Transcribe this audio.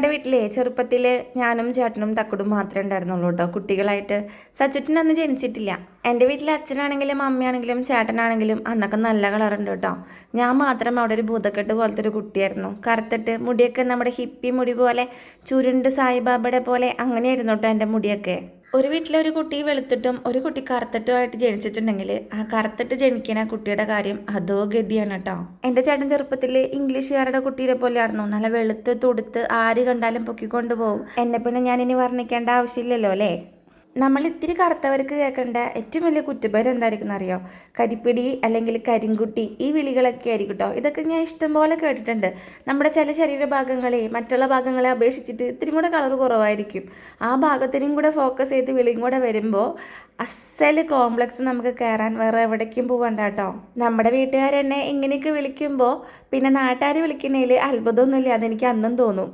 ഞങ്ങളുടെ വീട്ടിലെ ചെറുപ്പത്തിൽ ഞാനും ചേട്ടനും തക്കുടും മാത്രമേ ഉണ്ടായിരുന്നുള്ളൂ കേട്ടോ. കുട്ടികളായിട്ട് സച്ചുട്ടൻ അന്ന് ജനിച്ചിട്ടില്ല. എന്റെ വീട്ടിലെ അച്ഛനാണെങ്കിലും അമ്മയാണെങ്കിലും ചേട്ടനാണെങ്കിലും അന്നൊക്കെ നല്ല കളറുണ്ട് കേട്ടോ. ഞാൻ മാത്രം അവിടെ ഒരു ഭൂതക്കെട്ട് പോലത്തെ ഒരു കുട്ടിയായിരുന്നു. കറുത്തിട്ട് മുടിയൊക്കെ നമ്മുടെ ഹിപ്പി മുടി പോലെ ചുരുണ്ട് സായിബാബയുടെ പോലെ അങ്ങനെയായിരുന്നു കേട്ടോ എന്റെ മുടിയൊക്കെ. ഒരു വീട്ടിലെ ഒരു കുട്ടി വെളുത്തിട്ടും ഒരു കുട്ടി കറുത്തിട്ടും ആയിട്ട് ജനിച്ചിട്ടുണ്ടെങ്കിൽ ആ കറുത്തിട്ട് ജനിക്കുന്ന കുട്ടിയുടെ കാര്യം അതോ ഗതിയാണ് കേട്ടോ എന്റെ ചേട്ടൻ ചെറുപ്പത്തിൽ ഇംഗ്ലീഷുകാരുടെ കുട്ടിയെ പോലെയായിരുന്നു. നല്ല വെളുത്ത് തൊടുത്ത് ആര് കണ്ടാലും പൊക്കിക്കൊണ്ടു പോകും എന്നെ പിന്നെ ഞാൻ ഇനി വർണിക്കേണ്ട ആവശ്യമില്ലല്ലോ അല്ലേ? നമ്മൾ ഇത്തിരി കറുത്തവർക്ക് കേൾക്കേണ്ട ഏറ്റവും വലിയ കുറ്റപ്പേര് എന്തായിരിക്കും അറിയോ കരിപ്പിടി അല്ലെങ്കിൽ കരിങ്കുട്ടി ഈ വിളികളൊക്കെ ആയിരിക്കും കേട്ടോ ഇതൊക്കെ ഞാൻ ഇഷ്ടംപോലെ കേട്ടിട്ടുണ്ട്. നമ്മുടെ ചില ശരീരഭാഗങ്ങളെ മറ്റുള്ള ഭാഗങ്ങളെ അപേക്ഷിച്ചിട്ട് ഇത്തിരി കൂടെ കളർ കുറവായിരിക്കും. ആ ഭാഗത്തിനും കൂടെ ഫോക്കസ് ചെയ്ത് വിളിയും കൂടെ വരുമ്പോൾ അസൽ കോംപ്ലക്സ് നമുക്ക് കയറാൻ വേറെ എവിടേക്കും പോകണ്ട കേട്ടോ നമ്മുടെ വീട്ടുകാരെന്നെ ഇങ്ങനെയൊക്കെ വിളിക്കുമ്പോൾ പിന്നെ നാട്ടുകാർ വിളിക്കണേൽ അത്ഭുതമൊന്നുമില്ല. അതെനിക്ക് അന്നും തോന്നും.